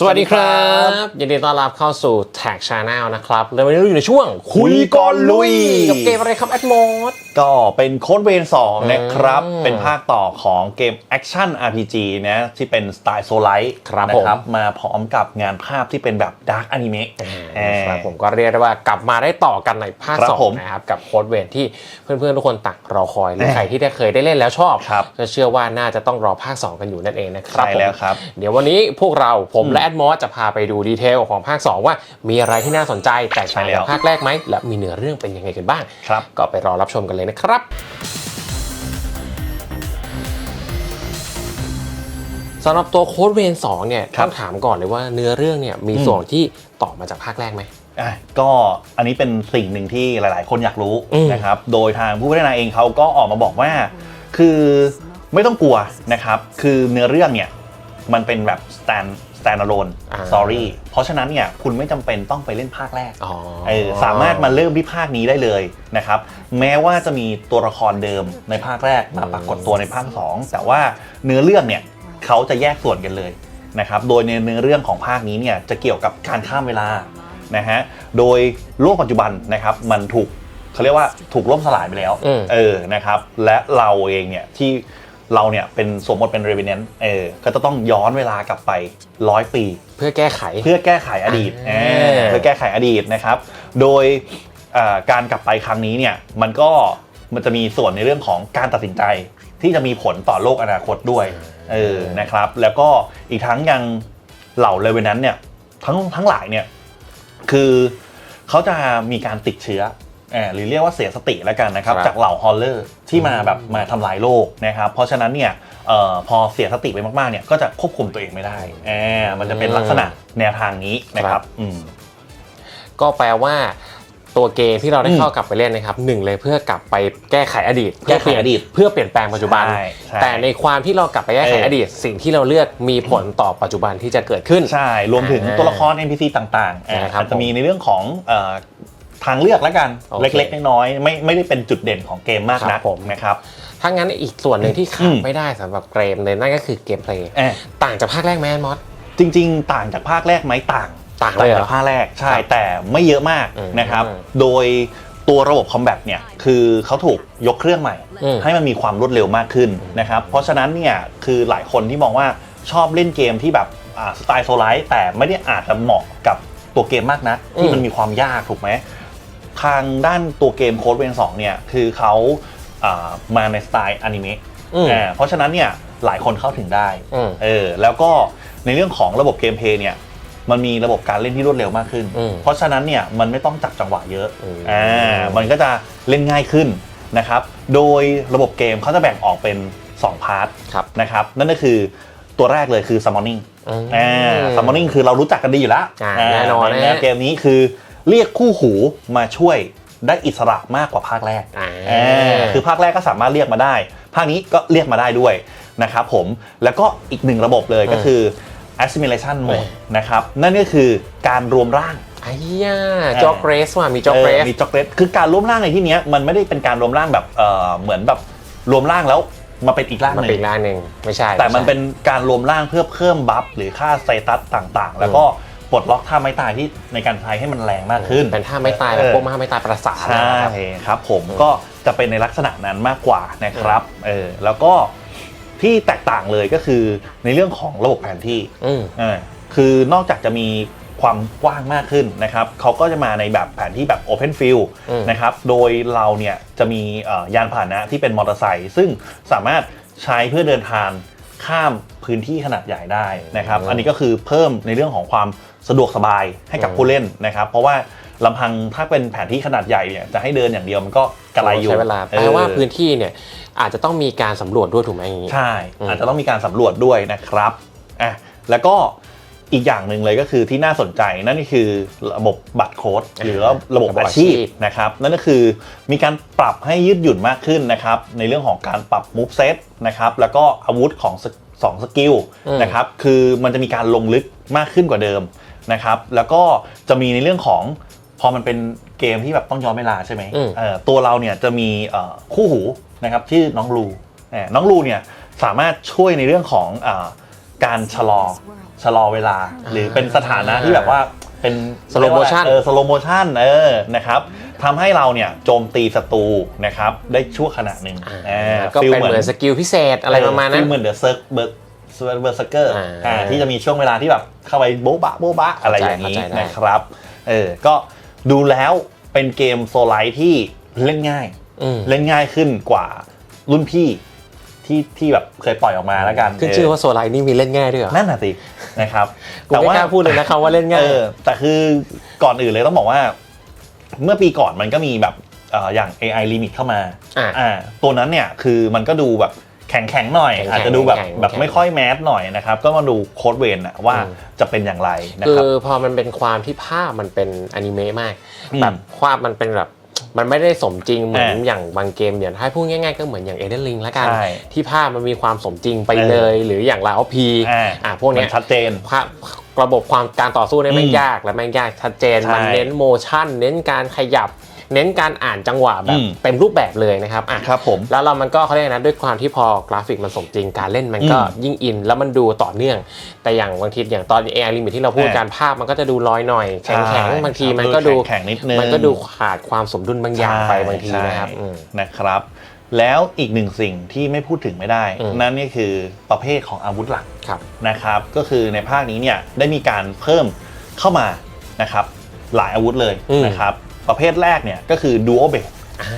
สวัสดีครับ ยินดีต้อนรับเข้าสู่ Tag Channel นะครับแล้ววันนี้เราอยู่ในช่วง คุยก่อนลุย กับเกมอะไรครับแอดมดก็เป็นโค้ดเวนสองนะครับอืมเป็นภาคต่อของเกมแอคชั่น RPG นะที่เป็นสไตล์โซลไลท์ครับนะผมมาพร้อมกับงานภาพที่เป็นแบบดาร์กอนิเมะครับผมก็เรียกได้ว่ากลับมาได้ต่อกันในภาคครับสองผมนะครับ กับโค้ดเวนที่เพื่อนๆ ทุกคนตักรอคอยหรือใครที่ได้เคยได้เล่นแล้วชอบครับก็เชื่อว่าน่าจะต้องรอภาค 2 กันอยู่นั่นเองนะครับใช่แล้วผมครับ เดี๋ยววันนี้พวกเราผมและแอดมอสจะพาไปดูดีเทลของภาค 2 ว่ามีอะไรที่น่าสนใจแตกต่างใช่แล้จาวกภาคแรกไหมและมีเนื้อเรื่องเป็นยังไงกันบ้างครับก็ไปรอรับชมกันเลยนะครับสำหรับตัวโค้ดเวนสองเนี่ยครับต้องถามก่อนเลยว่าเนื้อเรื่องเนี่ยมีอืมส่วนที่ต่อมาจากภาคแรกไหมอะก็อันนี้เป็นสิ่งหนึ่งที่หลาย ๆ คนอยากรู้อืมนะครับ โดยทางผู้พัฒนาเองเขาก็ออกมาบอกว่า คือไม่ต้องกลัวนะครับ คือเนื้อเรื่องเนี่ยมันเป็นแบบ stand standalone อ่า story เพราะฉะนั้นเนี่ยคุณไม่จำเป็นต้องไปเล่นภาคแรกอ๋อ เออสามารถมาเริ่มที่ภาคนี้ได้เลยนะครับ แม้ว่าจะมีตัวละครเดิมในภาคแรกมาปรากฏตัวในภาค2แต่ว่าเนื้อเรื่องเนี่ยเขาจะแยกส่วนกันเลยนะครับ โดยในเนื้อเรื่องของภาคนี้เนี่ยจะเกี่ยวกับการข้ามเวลา นะฮะ โดยโลกปัจจุบันนะครับมันถูกเขาเรียกว่าถูกล่มสลายไปแล้ว อืม เออ นะครับ และเราเองเนี่ยที่ เราเนี่ยเป็นสวมบทเป็นเรเวนนเออก็จะต้องย้อนเวลากลับไปร้อยปี เพื่อแก้ไข เพื่อแก้ไขอดีตอ่าเออเพื่อแก้ไขอดีตนะครับ โดยเอ่อการกลับไปครั้งนี้เนี่ยมันก็มันจะมีส่วนในเรื่องของการตัดสินใจที่จะมีผลต่อโลกอนาคตด้วยเออนะครับ แล้วก็อีกทั้งยังเหล่าเลเวนนั้นเนี่ยทั้งทั้งหลายเนี่ยคือเขาจะมีการติดเชื้อเอ่อหรือเรียกว่าเสียสติแล้วกันนะครับครับจากเหล่าฮอลเลอร์ที่มาแบบมาทำลายโลกนะครับเพราะฉะนั้นเนี่ยเอ่อพอเสียสติไปมากๆเนี่ยก็จะควบคุมตัวเองไม่ได้แอบมันจะเป็นลักษณะแนวทางนี้นะครับอืม ก็แปลว่าตัวเกมที่เราได้อืมเข้ากลับไปเล่นนะครับหนึ่งเลยเพื่อกลับไปแก้ไขอดีตแก้ไขอดีต เพื่อเปลี่ยนแปลงปัจจุบัน ใช่ใช่ แต่ในความที่เรากลับไปแก้ไขเออออดีต สิ่งที่เราเลือกมีผลต่อปัจจุบันที่จะเกิดขึ้น ใช่ รวมถึงอ่าตัวละคร NPC ต่างๆอ่านะครับอาจจะมีในเรื่องของเอ่อ ทางเลือกแล้วกันโอเค เล็กๆน้อยๆไม่ไม่ได้เป็นจุดเด่นของเกมมากครันับกผมนะครับ ถ้างั้นอีกส่วนหนึ่งที่ขาอืดม ไม่ได้สำหรับเกมเลยนั่นก็คือเกมเพลย์เอ่อต่างจากภาคแรกไหมมอส จริงๆ ต่างจากภาคแรกไหมต่างต่างเลยเหรอจากภาคแรกใช่ครับแต่ไม่เยอะมากอืมนะครับ อืม โดยตัวระบบคอมแบทเนี่ยคือเขาถูกยกเครื่องใหม่ อืม ให้มันมีความรวดเร็วมากขึ้นนะครับ เพราะฉะนั้นเนี่ยคือหลายคนที่มองว่าชอบเล่นเกมที่แบบอ่าสไตล์โซลไลท์แต่ไม่ได้อาจจะเหมาะกับตัวเกมมากนะที่มันมีความยากถูกไหม ทางด้านตัวเกมโค้ดเวนสองเนี่ยคือเขาอ่ามาในสไตล์อนิเมะอืม อ่าเพราะฉะนั้นเนี่ยหลายคนเข้าถึงได้ อืม เออแล้วก็ในเรื่องของระบบเกมเพลย์เนี่ยมันมีระบบการเล่นที่รวดเร็วมากขึ้น อืมเพราะฉะนั้นเนี่ยมันไม่ต้องจับจังหวะเยอะอืม อ่ามันก็จะเล่นง่ายขึ้นนะครับโดยระบบเกมเขาจะแบ่งออกเป็น 2 พาร์ทครับนะครับนั่นก็คือตัวแรกเลยคือ summoning อืม อ่า summoning คือเรารู้จักกันดีอยู่แล้วอ่าแน่นอนในนะแนวเกมนี้คือ เรียกคู่หูมาช่วยได้อิสระมากกว่าภาคแรกอ่าอ่าคือภาคแรกก็สามารถเรียกมาได้ ภาคนี้ก็เรียกมาได้ด้วยนะครับผม แล้วก็อีกหนึ่งระบบเลยก็คือ assimilation mode นะครับ นั่นก็คือการรวมร่างไอ้ย่าจ็อกเรสว่ะมีจ็อกเรสเออมีจ็อกเรสคือการรวมร่างในที่เนี้ยมันไม่ได้เป็นการรวมร่างแบบเออเหมือนแบบรวมร่างแล้วมาเป็นอีกร่างมันหเป็นนึ่อีงกร่างหนึ่งไม่ใช่ แต่มันไใช่เป็นการรวมร่างเพื่อเพิ่มบัฟหรือค่าสเตตัสต่างๆ แล้วก็ ปลดล็อกท่าไม้ตายที่ในการใช้ให้มันแรงมากขึ้น เป็นท่าไม่ตายแบบเออพวกท่าไม่ตายประสาทใช่นะครับครับผมก็จะเป็นในลักษณะนั้นมากกว่านะครับเออแล้วก็ที่แตกต่างเลยก็คือในเรื่องของระบบแผนที่อืมเออคือนอกจากจะมีความกว้างมากขึ้นนะครับเขาก็จะมาในแบบแผนที่แบบ Open Field อืมนะครับ โดยเราเนี่ยจะมีเอ่อยานพาหนะที่เป็นมอเตอร์ไซค์ซึ่งสามารถใช้เพื่อเดินทางข้ามพื้นที่ขนาดใหญ่ได้นะครับ อันนี้ก็คือเพิ่มในเรื่องของความ สะดวกสบายให้กับผู้เล่นนะครับ เพราะว่าลำพังถ้าเป็นแผนที่ขนาดใหญ่เนี่ยจะให้เดินอย่างเดียวมันก็กระไรอยู่ใช้เวลาออแปลว่าพื้นที่เนี่ยอาจจะต้องมีการสำรวจด้วยถูกไหมอย่างนี้ใช่อืมอาจจะต้องมีการสำรวจด้วยนะครับอะแล้วก็อีกอย่างหนึ่งเลยก็คือที่น่าสนใจนั่นก็คือระบบบัตรโค้ดหรือว่าระบบอาชีพนะครับนั่นก็คือมีการปรับให้ยืดหยุ่นมากขึ้นนะครับในเรื่องของการปรับ move set นะครับแล้วก็อาวุธของ สสองสกิลนะครับ คือมันจะมีการลงลึกมากขึ้นกว่าเดิมนะครับ แล้วก็จะมีในเรื่องของพอมันเป็นเกมที่แบบต้องย้อนเวลาใช่ไหมอืม เอ่อตัวเราเนี่ยจะมีเอ่อคู่หูนะครับชื่อน้องลูเอ่อน้องลูเนี่ยสามารถช่วยในเรื่องของอาการชะลอชะลอเวลา หรือเป็นสถานะที่แบบว่าเป็น Slow motion เออสโลโมชันเออนะครับ ทำให้เราเนี่ยโจมตีศัตรูนะครับได้ชั่วขณะหนึ่งอ่าอ่าก็ฟีลเป็นเหมือนสกิลพิเศษอะไรประมาณนั้นฟีลเหมือนเดอะเซิร์ฟเบอร์เบอร์สเกอร์อ่าอ่าที่จะมีช่วงเวลาที่แบบเข้าไปโบ๊ะบะโบ๊ะบะอะไรอย่างนี้เข้าใจได้นะครับเออก็ดูแล้วเป็นเกมโซลไลท์ที่เล่นง่ายอืมเล่นง่ายขึ้นกว่ารุ่นพี่ที่ที่แบบเคยปล่อยออกมาแล้วกันขึ้นชื่อว่าโซไลนี่มีเล่นง่ายด้วยเหรอนั่นน่ะสินะครับกูไม่กล้าพูดเลยนะครับว่าเล่นง่าเอยอแต่คือก่อนอื่นเลยต้องบอกว่า เมื่อปีก่อนมันก็มีแบบเอ่ออย่าง AI Limit เข้ามาอะอ่าตัวนั้นเนี่ยคือมันก็ดูแบบแข็งแข็งๆหน่อย แข็งๆอาจจะดูแบบแข็งๆแบบไม่ค่อยแมสหน่อยนะครับ ก็มาดูโค้ดเวนอะว่าอืม จะเป็นอย่างไรนะคืครับอพอมันเป็นความที่ภาพมันเป็นอนิเมะมากอืมแบบความมันเป็นแบบมันไม่ได้สมจริงเหมือนอ่าอย่างบางเกมอย่างถ้าพูดง่ายๆก็เหมือนอย่างเอเดนลิงแล้วกัน ใช่ที่ภาพมันมีความสมจริงไปเออเลย หรืออย่างลาวพีอ่า อ่าพวกเนี้มัยนชัดเจน ภาพ ระบบความการต่อสู้เนี่ยแม่งอืมยากและแม่งยากชัดเจนใช่มันเน้นโมชั่น เน้นการขยับ เน้นการอ่านจังหวะแบอืบมเต็มรูปแบบเลยนะครับอะครับผมแล้วเรามันก็เขาเรียกนะด้วยความที่พอกราฟิกมันสมจริงการเล่นมันก็อืมยิ่งอิน แล้วมันดูต่อเนื่อง แต่อย่างบางทีอย่างตอน AI Limit ที่เราพูดอ่าการภาพมันก็จะดูลอยหน่อยแข็งแข็งใช่บางทีครับมันก็ดูแข็งๆนิดนึงมันก็ดูขาดความสมดุลบางอย่างไปบางทีใช่นะครับอืมนะครับ แล้วอีกหนึ่งสิ่งที่ไม่พูดถึงไม่ได้ อืม นั่นนี่คือประเภทของอาวุธหลัก ครับ นะครับก็คือในภาคนี้เนี่ยได้มีการเพิ่มเข้ามานะครับหลายอาวุธเลยอืม นะครับประเภทแรกเนี่ยก็คือดูโอเบส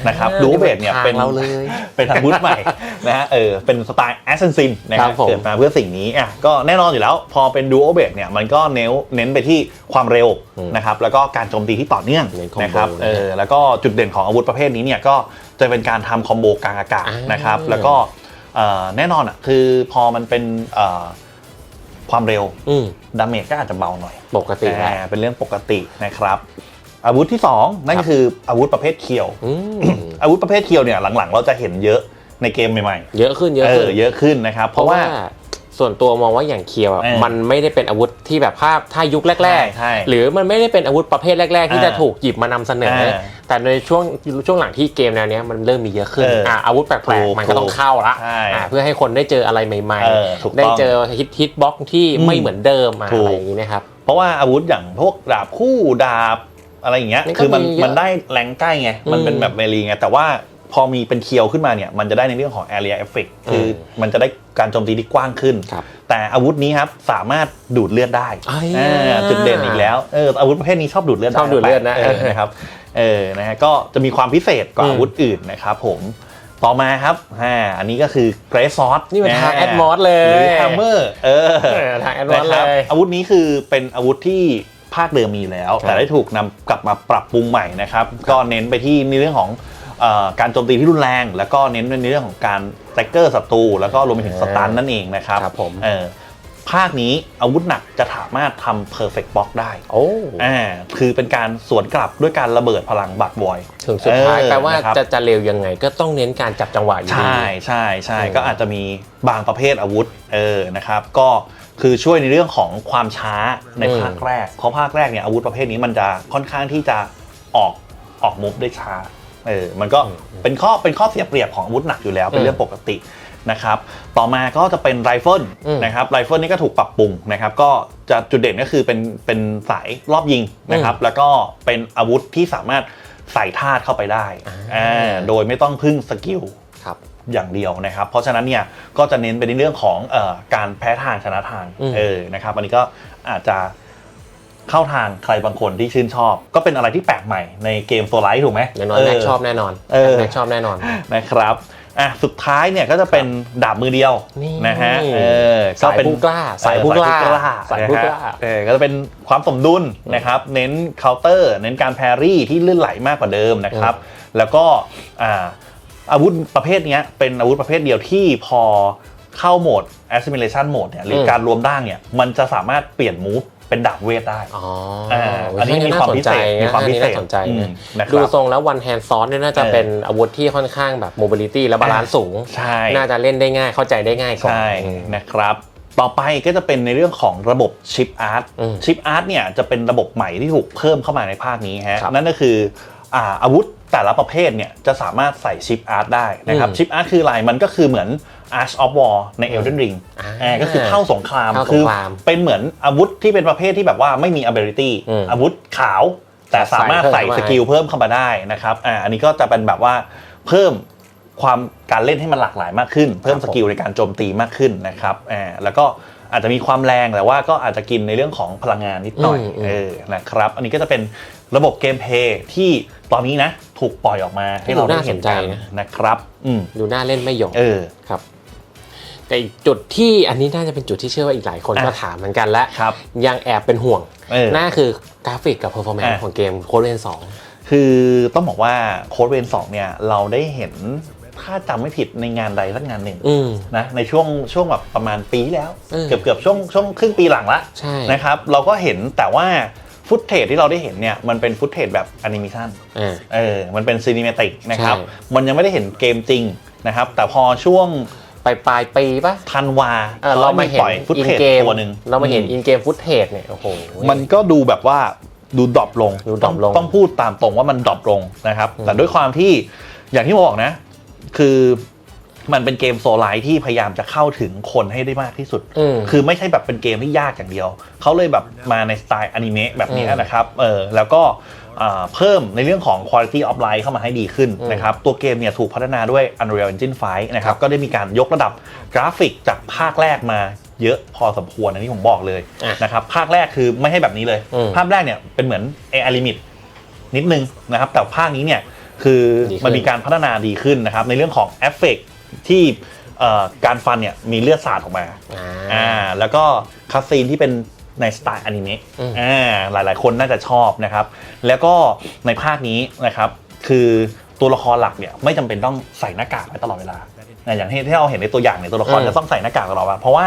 นะครับอ่าดูโอเบสเนี่ยทางเป็นเราเลย เป็นอาวุธใหม่ นะฮะเออเป็นสไตล์แอสเซนซินนะคครัรับบผม เกิดมาเพื่อสิ่งนี้อะก็แน่นอนอยู่แล้วพอเป็นดูโอเบสเนี่ยมันก็เน้นเน้นไปที่ความเร็วอืมนะครับแล้วก็การโจมตีที่ต่อเนื่องเน้นคอมโบนะครับนะเออแล้วก็จุดเด่นของอาวุธประเภทนี้เนี่ยก็ จะเป็นการทำคอมโบกลางอากาศอ่านนะครับ แล้วก็เอ่อแน่นอนอะคือพอมันเป็นเอ่อความเร็วอืมดาเมจก็อาจจะเบาหน่อย ปกติแหละอ่าเป็นเรื่องปกตินะครับ อาวุธที่สองนั่นครัก็บคืออาวุธประเภทเคียวอืมอาวุธประเภทเคียวเนี่ยหลังๆ เราจะเห็นเยอะในเกมใหม่ๆ เยอะขึ้นเยอะเอขึ้นอเยอะขึ้นนะครับ เพเพราะราะว่าว่า ส่วนตัวมองว่าอย่างเคียวอะเออมันไม่ได้เป็นอาวุธที่แบบภาพถ้ายุคแรกใช่ใช่ๆ หรือมันไม่ได้เป็นอาวุธประเภทแรก ๆ ที่อ่าจะถูกหยิบมานำเสนอ เออแต่ในช่วงช่วงหลังที่เกมแนวเนี้ยมันเริ่มมีเยอะขึ้นเอออะอาวุธแปลถูกกๆมันก็ต้องเข้าละใช่อะเพื่อให้คนได้เจออะไรใหม่เออถูกต้องได้เจอฮิตฮิตบล็อกที่อืมไม่เหมือนเดิมอะถูก อะไรอย่างนี้นะครับ เพราะว่าอาวุธอย่างพวกดาบคู่ดาบอะไรอย่างเงี้ยมันก็คือมันมีเยอะมันได้แรงใกล้ไง มันเป็นอืมแบบเมลีไง แต่ว่า พอมีเป็นเคียวขึ้นมาเนี่ยมันจะได้ในเรื่องของ area effect คืออมมันจะได้การโจมตีที่กว้างขึ้นครับแต่อาวุธนี้ครับสามารถดูดเลือดได้อ้ายอ่าจุดเด่นอีกแล้วเอออาวุธประเภทนี้ชอบดูดเลือดไชอบดูดเลือดนะเออนะครับเออนะฮะก็จะมีความพิเศษกว่าอืมอาวุธอื่นนะครับผมต่อมาครับอ่าอันนี้ก็คือเกรซอสนี่มันทางแอดมอสเลหรือยแฮมเมอร์เออเออทางแอดวานซ์นะคเลรับยอาวุธนี้คือเป็นอาวุธที่ภาคเดิมมีแล้วครับแต่ได้ถูกนำกลับมาปรับปรุงใหม่นะครับ ก็เน้นไปที่ในเรื่องของเอ่อ การโจมตีที่รุนแรง แล้วก็เน้นในเรื่องของการแท็กเกอร์ศัตรูแล้วก็รวมไปถึงสตันนั่นเองนะครับครับผมเออภาคนี้อาวุธหนักจะสามารถทำ perfect block ได้ โอ้อ่าคือเป็นการสวนกลับด้วยการระเบิดพลังบัตรบอยถึงสุดท้ายเออแปลว่านะครับจะจะเร็วยังไงก็ต้องเน้นการจับจังหวะอยู่ดี ใช่ใช่ใช่อืมก็อาจจะมีบางประเภทอาวุธ เออ นะครับ ก็คือช่วยในเรื่องของความช้าในภาคแรก เพราะภาคแรกเนี่ยอาวุธประเภทนี้มันจะค่อนข้างที่จะออกออกมุฟได้ช้า เออมันก็เป็นข้อเป็นข้อเสียเปรียบของอาวุธหนักอยู่แล้วเป็นเรื่องปกตินะครับต่อมาก็จะเป็นไรเฟิลอืมนะครับไรเฟิลนี่ก็ถูกปรับปรุงนะครับก็จะจุดเด่นก็คือเป็นเป็นสายรอบยิงนะครับแล้วก็เป็นอาวุธที่สามารถใส่ธาตุเข้าไปได้อ่าอ่าโดยไม่ต้องพึ่งสกิลครับอย่างเดียวนะครับ เพราะฉะนั้นเนี่ยก็จะเน้นไปในเรื่องของเออการแพ้ทางชนะทางอืมเออนะครับอันนี้ก็อาจจะ เข้าทางใครบางคนที่ชื่นชอบ ก็เป็นอะไรที่แปลกใหม่ในเกมโซลไลท์ถูกไหมอย่างน้อยเแม็กชอบแน่นอนเออแม็กชอบแน่นอนนะครับอะสุดท้ายเนี่ยก็จะเป็นดาบมือเดียวนี่นะฮะเออสายผู้กล้าสายผู้กล้าเออสายผู้กล้านะฮะเออก็จะเป็นความสมดุลนะครับ เน้นเคาน์เตอร์ เน้นการแพรรี่ที่ลื่นไหลมากกว่าเดิมนะครับ แล้วก็อ่าอาวุธประเภทเนี้ยเป็นอาวุธประเภทเดียวที่พอเข้าโหมด assimilation mode เนี่ยหรืออมการรวมร่างเนี่ยมันจะสามารถเปลี่ยนมูฟเป็นดาบเวทได้อ๋ออ่าอัอันนี้มีความพิเศษมีความพิเศษน่าสนใจอืมนะนะครับดูทรงแล้ววันแฮนด์ซอนเนี่ยน่าจะเออเป็นอาวุธที่ค่อนข้างแบบโมบิลิตี้และบาลานซ์สูงใช่น่าจะเล่นได้ง่ายเข้าใจได้ง่ายกว่าใช่อืมนะครับต่อไปก็จะเป็นในเรื่องของระบบชิปอาร์ตอืมชิปอาร์ตเนี่ยจะเป็นระบบใหม่ที่ถูกเพิ่มเข้ามาในภาคนี้ฮะครับนั่นก็คืออ่าอาวุธแต่ละประเภทเนี่ยจะสามารถใส่ชิปอาร์ตได้นะครับอืมชิปอาร์ตคืออะไรมันก็คือเหมือน Arch of War ใน Elden Ring อ่าอ่าก็คือเข้าสงครามเข้าสคืงครามเป็นเหมือนอาวุธที่เป็นประเภทที่แบบว่าไม่มี ability อืมอาวุธขาว แต่สามารถใส่ใส่เพิ่มสกิลเพิ่มเข้ามาได้นะครับอ่าอันนี้ก็จะเป็นแบบว่าเพิ่มความการเล่นให้มันหลากหลายมากขึ้น เพิ่มสกิลในการโจมตีมากขึ้นนะครับอ่าแล้วก็อาจจะมีความแรงแต่ว่าก็อาจจะกินในเรื่องของพลังงานนิดหน่อยอืมอืม เออนะครับ อันนี้ก็จะเป็นระบบเกมเพลย์ที่ตอนนี้นะถูกปล่อยออกมาให้เราได้เห็นกันน่าสนใจนะนะครับ อืม ดูน่าเล่นไม่หยงเออ ครับ แต่อีกจุดที่อันนี้น่าจะเป็นจุดที่เชื่อว่าอีกหลายคนอะก็ถามเหมือนกันและครับยังแอบเป็นห่วงเออนั่นคือกราฟิกกับเพอร์ฟอร์แมนซ์อะของเกมโคดเรนสองคือต้องบอกว่าโค้ดเวนสองเนี่ยเราได้เห็นถ้าจำไม่ผิดในงานใดสักงานหนึ่งอืมนะในช่วงช่วงแบบประมาณปีที่แล้วเออเกือบเกือบช่วงช่วงครึ่งปีหลังละใช่นะครับเราก็เห็นแต่ว่าฟุตเทจที่เราได้เห็นเนี่ยมันเป็นฟุตเทจแบบแอนิเมชันอ่าเออมันเป็นซีนิเมติกนะครับใช่มันยังไม่ได้เห็นเกมจริงนะครับแต่พอช่วง ไปปลายปีปะธันวาเออเรามาเห็นปล่อยฟุตอินเทจเกมตัวหนึ่งเรามาเห็นอือินเกมฟุตเทจเนี่ยโอ้โหมันก็ดูแบบว่าดูดรอปลงดูดรอปลง ต้ต้องพูดตามตรงว่ามันดรอปลงนะครับอืมแต่ด้วยความที่อย่างที่บอกนะ คือมันเป็นเกมโซลไลท์ที่พยายามจะเข้าถึงคนให้ได้มากที่สุดอืมคือไม่ใช่แบบเป็นเกมที่ยากอย่างเดียว เขาเลยแบบมาในสไตล์อนิเมะแบบนี้อืมนะครับ เออ แล้วก็อ่า เพิ่มในเรื่องของ quality of life เข้ามาให้ดีขึ้นอืมนะครับ ตัวเกมเนี่ยถูกพัฒนาด้วย Unreal Engine 5 นะครัครับบก็ได้มีการยกระดับกราฟิกจากภาคแรกมาเยอะพอสมควรอันนี้ผมบอกเลยอะนะครับ ภาคแรกคือไม่ให้แบบนี้เลยอืมภาคแรกเนี่ยเป็นเหมือน AI Limit นิดนึงนะครับ แต่ภาคนี้เนี่ยคือดีขึ้นมันมีการพัฒนาดีขึ้นนะครับ ในเรื่องของเอฟเฟกต์ที่เอ่อการฟันเนี่ยมีเลือดสาดออกมาอ่าอ่าแล้วก็คัสซีนที่เป็น ในสไตล์อนิเมะอืมอ่าหลายๆ คนน่าจะชอบนะครับ แล้วก็ในภาคนี้นะครับ คือตัวละครหลักเนี่ยไม่จำเป็นต้องใส่หน้ากากไว้ตลอดเวลานะอย่างที่ที่เราเห็นในตัวอย่างเนี่ยตัวละครอืมจะต้องใส่หน้ากากตลอดเวลาเพราะว่า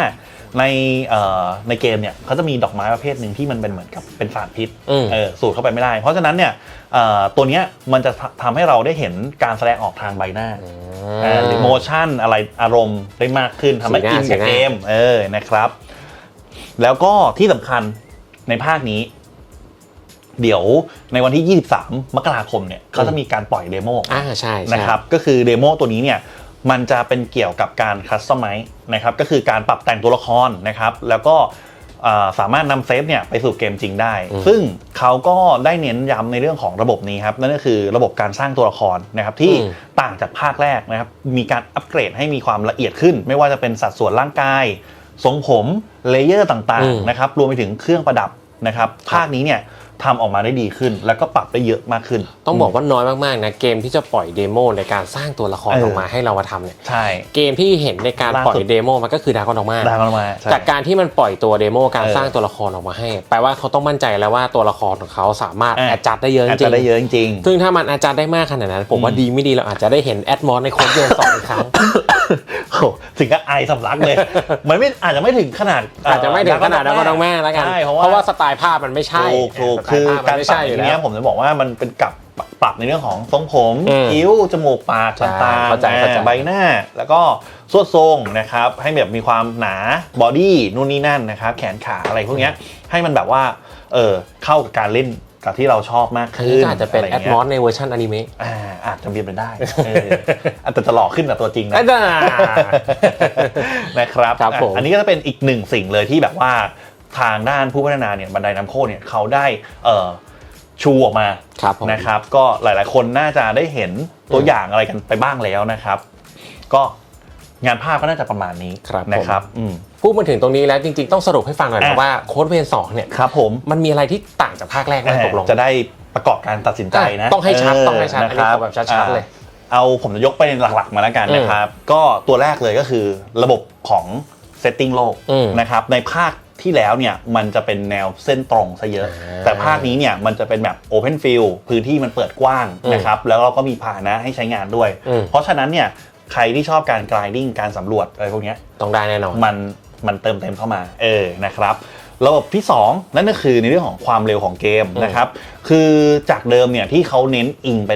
ในเอ่อในเกมเนี่ยเขาจะมีดอกไม้ประเภทหนึ่งที่มันเป็นเหมือนกับเป็นสารพิษอืมเออสูดเข้าไปไม่ได้ เพราะฉะนั้นเนี่ยเอ่อตัวเนี้ยมันจะททำให้เราได้เห็นการแสดงออกทางใบหน้าเอ่อหรือโมชั่นอะไรอารมณ์ได้มากขึ้นทำให้สีหน้าอินกับสีหน้าเกมเออนะครับ แล้วก็ที่สำคัญในภาคนี้ เดี๋ยวในวันที่ 23 มกราคมเนี่ยเขาจะมีการปล่อยเดโมออกมาอ่าใช่ใช่นะครับ ก็คือเดโมตัวนี้เนี่ยมันจะเป็นเกี่ยวกับการคัสตอมไมซ์นะครับ ก็คือการปรับแต่งตัวละครนะครับ แล้วก็อ่าสามารถนำเซฟเนี่ยไปสู่เกมจริงได้ ซึ่งเขาก็ได้เน้นย้ำในเรื่องของระบบนี้ครับ นั่นก็คือระบบการสร้างตัวละครนะครับที่ต่างจากภาคแรกนะครับ มีการอัปเกรดให้มีความละเอียดขึ้น ไม่ว่าจะเป็นสัดส่วนร่างกาย ทรงผมเลเยอร์ต่างๆนะครับรวมไปถึงเครื่องประดับนะครับภาคนี้เนี่ยทำออกมาได้ดีขึ้น แล้วก็ปรับได้เยอะมากขึ้น ต้องบอกว่าน้อยมากๆนะเกมที่จะปล่อยเดโมในการสร้างตัวละครเออออกมาให้เรามาทำเนี่ยใช่เกมที่เห็นในการล่าปล่อสุยดเดโมมันก็คือดากอนออกมาได้มามาใช่จากการที่มันปล่อยตัวเดโมการเออสร้างตัวละครออกมาให้ แปลว่าเขาต้องมั่นใจแล้วว่าตัวละครของเขาสามารถอะแอดจัดได้เยอะจอาจริจะงได้เยอะจริงๆซึ่งถ้ามันแอดจัดได้มากขนาดนั้น ผมว่าอืมดีไม่ดีเราอาจจะได้เห็นแอดมอสในโค้ดเดือนสองอีกครั้งๆโอ้ ถึงกับไอสำลักเลย มันไม่อาจจะไม่ถึงขนาดเอาจจะไม่ถึงขนาดดากอนออกมาแล้วกันใช่เพราะเพราะว่าว่าสไตล์ภาพมันไม่ใช่ถูกถูกสไตคือล์ภาพมักานรไม่ปรัใช่บอยู่อย่างแล้เงี้ยวผมจะบอกว่ามันเป็นกับปรับในเรื่องของทรงผมอืมคิ้วจมูกปากใช่ต่างเข้าใจเข้าใจๆใบหน้า แล้วก็สวดทรงนะครับให้แบบมีความหนาบอดี้นู่นนี่นั่นนะครับแขนขาอะไรพวกเนี้ยให้มันแบบว่าเออเข้ากับการเล่น กับที่เราชอบมากอันขึ้นี้นก็อาจจะเป็นไรแอดงี้ยมอสในเวอร์ชันอนิเมะอ่าอาจจะเป็นไปได้เอออาจจะจะหล่อขึ้นกว่าตัวจริงนะอาจจะนะครับครับอะผมอันนี้ก็จะเป็นอีกหนึ่งสิ่งเลยที่แบบว่าทางด้านผู้พัฒนาเนี่ยบันไดน้ำโคเนี่ยเขาได้เอ่อชูออกมาครับผม นะครับ ก็หลายๆคนน่าจะได้เห็นตัวอย่างอะไรกันไปบ้างแล้วนะครับ ก็งานภาพก็น่าจะประมาณนี้ครับผม นะครับอืม พูดมาถึงตรงนี้แล้วจริงๆ ต้องสรุปให้ฟังหน่อยนะอะ ว่าโค้ดเวนสองเนี่ยครับผมมันมีอะไรที่ต่างจากภาคแรกไหมตกลง จะได้ประกอบการตัดสินใจนะต้องให้ชัดต้องให้ชัดเอันนี้ขอแบบชัดๆเลยอ่าเอาผมจะยกไปหลักๆมาแล้วกันนะครับ ก็ตัวแรกเลยก็คือระบบของเซตติ้งโลกอืมนะครับในภาคที่แล้วเนี่ยมันจะเป็นแนวเส้นตรงซะเยอะ อ่าแต่ภาคนี้เนี่ยมันจะเป็นแบบ Open Field พื้นที่มันเปิดกว้างอืมนะครับแล้วเราก็มีพาหนะให้ใช้งานด้วย อืม เพราะฉะนั้นเนี่ยใครที่ชอบการกรายดิ้งการสำรวจอะไรพวกเนี้ย ต้องได้แน่นอน มัน มันเติมเต็มเข้ามาเออนะครับระบบที่ 2 นั่นก็คือในเรื่องของความเร็วของเกมอืมนะครับ คือจากเดิมเนี่ยที่เขาเน้นอิงไป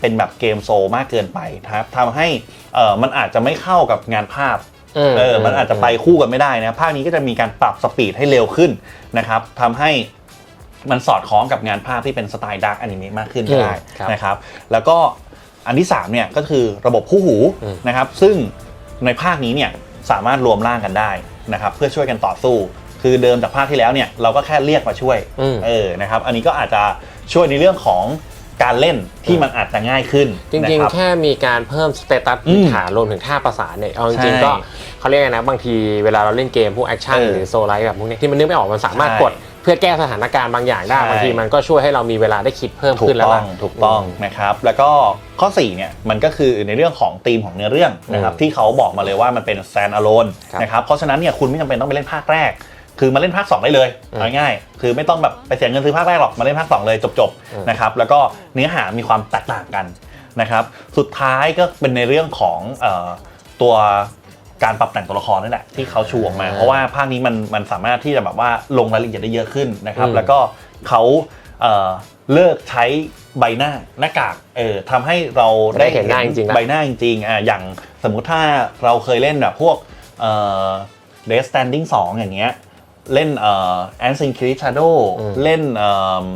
เป็นแบบเกมโซลมากเกินไปนะครับทำให้เออมันอาจจะไม่เข้ากับงานภาพเออมันอาจจะไปคู่กันไม่ได้นะภาคนี้ก็จะมีการปรับสปีดให้เร็วขึ้นนะครับทำให้มันสอดคล้องกับงานภาพที่เป็นสไตล์ดาร์กอนิเมะมากขึ้นก็ได้อืมครับนะครับ แล้วก็อันที่3เนี่ยก็คือระบบคู่หูอืมนะครับ ซึ่งในภาคนี้เนี่ยสามารถรวมร่างกันได้ นะครับเพื่อช่วยกันต่อสู้ คือเดิมจากภาคที่แล้วเนี่ยเราก็แค่เรียกมาช่วยอืม เออนะครับอันนี้ก็อาจจะช่วยในเรื่องของการเล่นที่มันอาจจะง่ายขึ้นจริง นะๆแค่มีการเพิ่มสเตตัสอืพื้นมฐานรวมถึงท่าประสานเนี่ยเอาจริงใช่ๆก็เขาเรียกไงนะ บางทีเวลาเราเล่นเกมพวกแอคชั่นเออหรือโซลไลท์แบบพวกเนี้ยที่มันนึกไม่ออกมันสามารถใช่กดเพื่อแก้สถานการณ์บางอย่างได้ใช่ บางทีมันก็ช่วยให้เรามีเวลาได้คิดเพิ่มถูขึ้กนแล้วต้อล่ะงถูกต้องนะครับ แล้วก็ข้อ4เนี่ยมันก็คือในเรื่องของธีมของเนื้อเรื่องนะครับอืมที่เขาบอกมาเลยว่ามันเป็น stand alone ครับนะครับเพราะฉะนั้นเนี่ยคุณไม่จำเป็นต้องไปเล่นภาคแรก คือมาเล่นภาค 2 ได้เลยอืมเอาง่ายๆคือไม่ต้องแบบไปเสียเงินซื้อภาคแรกหรอกมาเล่นภาค 2 เลยจบอืม ๆนะครับแล้วก็เนื้อหามีความแตกต่างกันนะครับสุดท้ายก็เป็นในเรื่องของเอ่อตัว การปรับแต่งตัวละครนี่แหละที่เขาชูออกมา เพราะว่าภาคนี้มันมันสามารถที่จะแบบว่าลงรายละเอียดได้เยอะขึ้นนะครับอืมแล้วก็เขาเอ่อเลิกใช้ใบหน้าหน้ากากเออทำให้เราได้เห็นหน้าจริงๆนะใบหน้าจริงๆอะอย่างสมมุติถ้าเราเคยเล่นแบบพวกเอ่อ Death Standing 2 อย่างเงี้ยเล่นเอ่อ Ancient Creed Shadow อืมเล่นเอ่อ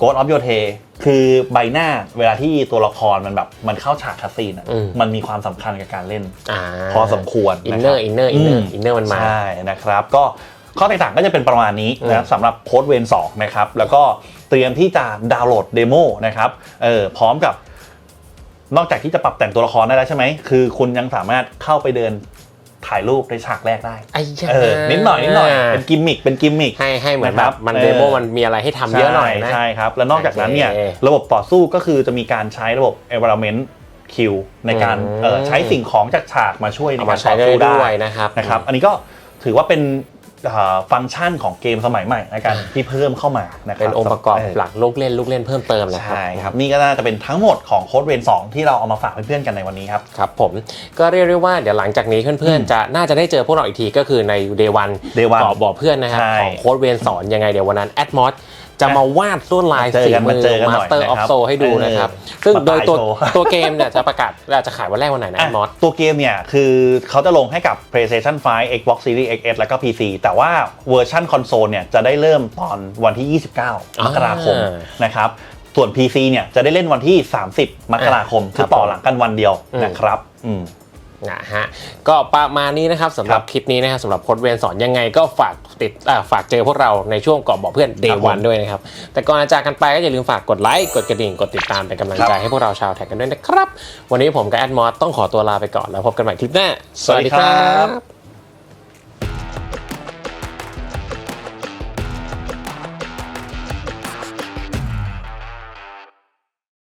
Ghost of Your t a คือใบหน้าเวลาที่ตัวละครมันแบบมันเข้าฉากคาสซีนอะอืม มันมีความสำคัญกับการเล่น อ่าพอสมควรอินเนอร์อินเนอร์อินเนอร์อินเนอร์มันมา ใช่นะครับ ก็ข้อแตกต่างก็จะเป็นประมาณนี้นะครับสำหรับโค้ดเวน2นะครับ แล้วก็เตรียมที่จะดาวน์โหลดเดโมนะครับเออพร้อมกับ นอกจากที่จะปรับแต่งตัวละครได้แล้วใช่ไหม คือคุณยังสามารถเข้าไปเดิน ถ่ายรูปในฉากแรกได้ไอ้ยาเออนิดหน่อยนิดหน่อยเป็นกิมมิคเป็นกิมมิค ให้ให้เหมือนนะคแบรับบมันเออเดโมมันมีอะไรให้ทำเยอะหน่อยนะใช่ครับ แล้วนอกจากนั้นเนี่ยโอเคระบบต่อสู้ก็คือจะมีการใช้ระบบ environment queue ในการอืมเอ่อใช้สิ่งของจากฉากมาช่วยในเอากามารใช้ต่อได้สู้ได้ด้วยนะครับนะครับ อันนี้ก็ถือว่าเป็นเอ่อ ฟังก์ชันของเกมสมัยใหม่ในการที่เพิ่มเข้ามานะครับเป็นองค์ประกอบเหลักลูกเล่นลูกเล่นเพิ่มเติมนะครับใช่ครับนี่ก็น่าจะเป็นทั้งหมดของโค้ดเวน2ที่เราเอามาฝากเพื่อนๆกันในวันนี้ครับครับผมก็เรียกได้ว่าเดี๋ยวหลังจากนี้เพื่อนๆจะน่าจะได้เจอพวกเราอีกทีก็คือใน Day 1 Day One บอกบอกเพื่อนนะครับใช่ของโค้ดเวนสอนยังไงเดี๋ยววันนั้นแอดมอส จะมาวาดลวดลายมาเจอสีกันมืมาอเจอกันหมาน่สอยเตอร์ออฟนะครับโซให้ดูนะครับเออซึ่งมาโดยตัวตายโชว์ตัวเกมเนี่ยจะประกาศเราจะขายวันแรกวันไหนนะแอดมอสอะตัวเกมเนี่ยคือเขาจะลงให้กับ PlayStation 5 Xbox Series XS แล้วก็ PC แต่ว่าเวอร์ชันคอนโซลเนี่ยจะได้เริ่มตอนวันที่ 29 มกราคมอ่านะครับส่วน PC เนี่ยจะได้เล่นวันที่ 30 มกราคมอะคือต่อหลังกันวันเดียวอืมนะครับอืม นะฮะก็ประมาณนี้นะครับสำหรับครับคลิปนี้นะครับสำหรับโค้ดเวนสอนยังไงก็ฝากติดอ่าฝากเจอพวกเราในช่วงก่อนบอกเพื่อน Day ครับผม1ด้วยนะครับ แต่ก่อนจะจากกันไปก็อย่าลืมฝากกดไลค์กดกระดิ่งกดติดตามเป็นกำลังใจครับให้พวกเราชาวแท็กกันด้วยนะครับ วันนี้ผมกับแอดมอสต้องขอตัวลาไปก่อนแล้วพบกันใหม่คลิปหน้าสวัสดีครับ